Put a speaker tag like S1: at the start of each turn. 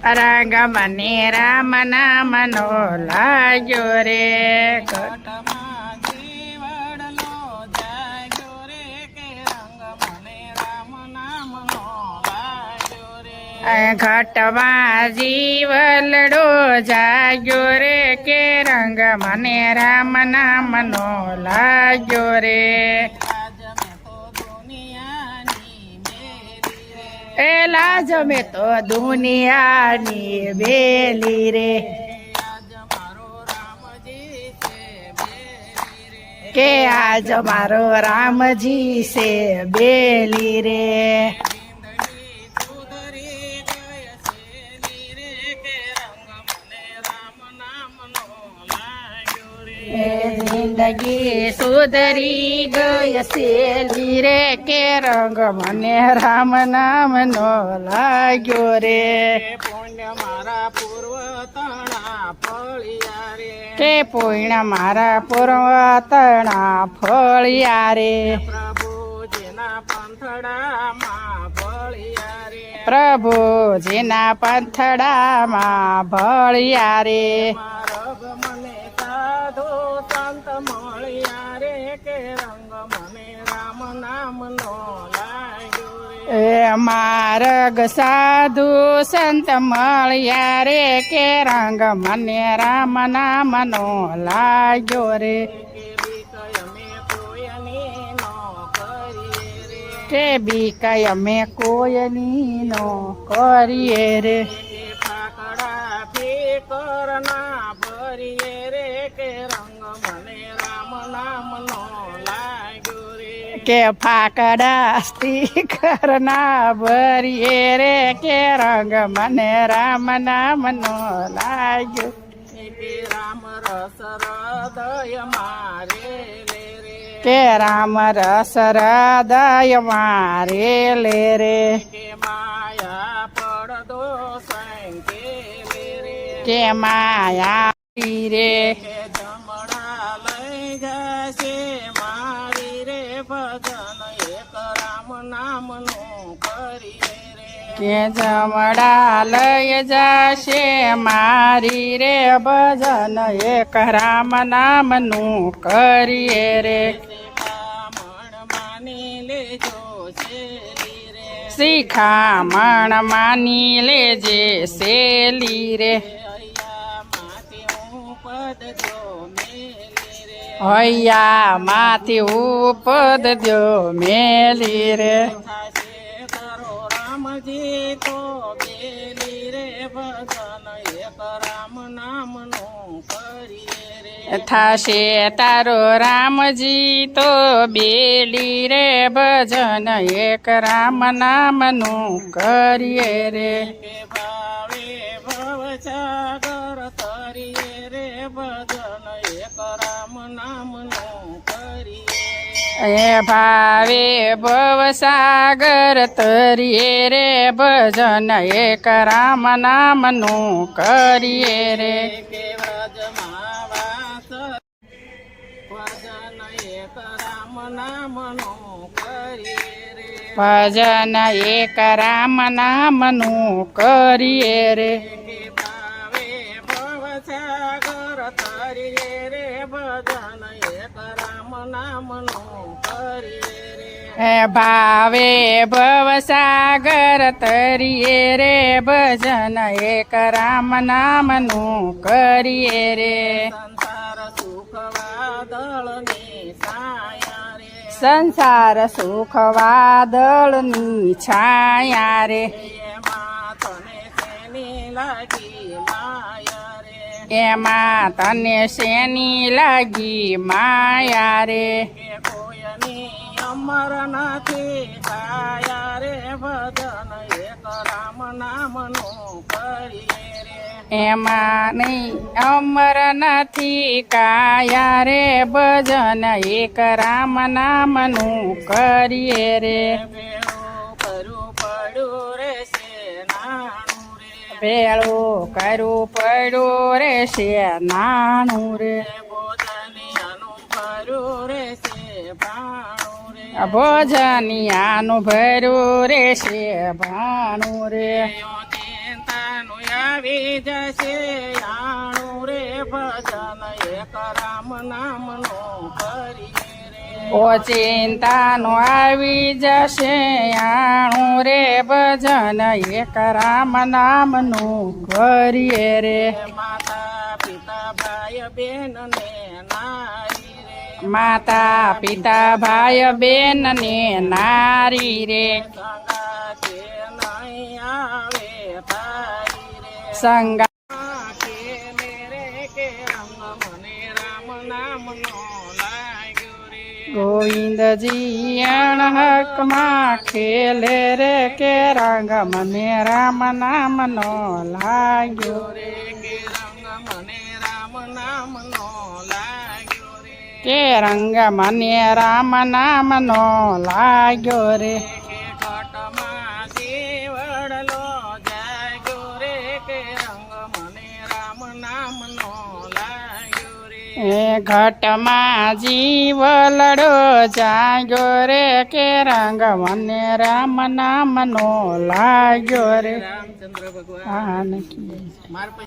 S1: રંગ મને રામ નામ નો લાગ્યો રે
S2: ઘટમાં નામનો
S1: જીવલડો જાગ્યો રે કે રંગ મને રામ નામ નો લાગ્યો રે એ લાજ મેં તો દુનિયાની બેલી રે. કે આજ મારો રામજી છે બેલી રે.
S2: જિંદગી સુધરી ગઈ
S1: સેલી રે કે રંગ મને રામ નામનો લાગ્યો રે.
S2: પુણ્ય મારા પૂર્વ તણા ફળિયા રે.
S1: કે પુણ્ય મારા પૂર્વતણા ફળિયા રે.
S2: પ્રભુજીના પંથડામાં ફળિયા રે.
S1: પ્રભુજીના પંથડામાં ભળિયા રે.
S2: કે રંગ રામ નામનો લાગ્યો
S1: એ માર્ગ સાધુ સંત મળ્યા રે કે રંગ મને રામ
S2: કોયની નો લાગ્યો રે.
S1: કે બીકય અમે કોઈની નો કરીએ રે.
S2: કે ફાકડા ફેકર ના ભરીએ રે કે રંગ મને રામ નામનો લાગ્યો રે.
S1: કે ફાકડા કરના ના ભરીએ રે કે રંગ મને રામ નામનો લાગ્યો.
S2: કે રામ રસ હૃદય મારે રે.
S1: કે રામ રસ હૃદય મારે લે રે.
S2: કે માયા
S1: કે માયા રે.
S2: જમણા લઈ જશે મારી રે ભજન એક રામ નામનું કરીએ
S1: કે જમડા લઈ જશે મારી રે ભજન, એક રામ નામનું કરીએ રે.
S2: શિખામણ માની લેજો શેલી રે.
S1: હૈયા, માથી ઉપદ દ્યો મેલી રે.
S2: રામજી તો બેલી રે ભજન એક રામ નામનું કરીએ
S1: થાશે તારો રામજી તો બેલી રે, ભજન એક રામ નામનું કરીએ રે.
S2: ભાવે ભવ સાગર તરીએ રે, ભજન રામ નામનું કરીએ રે
S1: એ ભાવે ભવસાગર તરીએ રે, ભજન એક રામ કરીએ
S2: રામ નામનું કરીએ રે.
S1: ભજન એક રામ નામનું કરીએ રે.
S2: ભવ સાગર તરીએ રે ભજન એક રામ નામનું કરીએ રે.
S1: ભાવે ભવસાગર તરીએ રે ભજન એક રામ નામનું કરીએ રે.
S2: સંસાર સુખ વાદળની છાયા રે.
S1: સંસાર સુખ વાદળની છાયા રે.
S2: એમાં તને લાગી?
S1: એમાં તને શેની લાગી માયા રે?
S2: અમર નથી કાયા રે? ભજન એક રામ નામનું કરીએ રે.
S1: એમાં નહીં અમર નથી કાયા રે? ભજન એક રામ નામનું કરીએ રે.
S2: ભેળું
S1: કરવું પડ્યું રે છે નાનું રે.
S2: ભોજનિયાનું ભર્યું રે છે ભાણું રે. આવી જશે આણું રે. ભજન એક રામ નામનું કરીએ.
S1: ઓ ચિંતાનું આવી જશે આણું રે ભજન એક રામ નામનું કરીએ રે.
S2: માતા પિતા ભાઈ બેન ને નારી રે.
S1: માતા પિતા ભાઈ બેન ને નારી રે. સંગા ગોવિંદજી અણહકમાં ખેલે રે કે રંગ મને રામ નામનો લાગ્યો.
S2: રે કે રંગ મને રામ નામનો લાગ્યો રે
S1: કે રંગ મને રામ નામનો લાગ્યો રે. એ ઘટમાં જીવ લડો જાગ્યો રે કે રંગ? મને રામ નામનો લાગ્યો રે.
S2: રામચંદ્ર ભગવાન.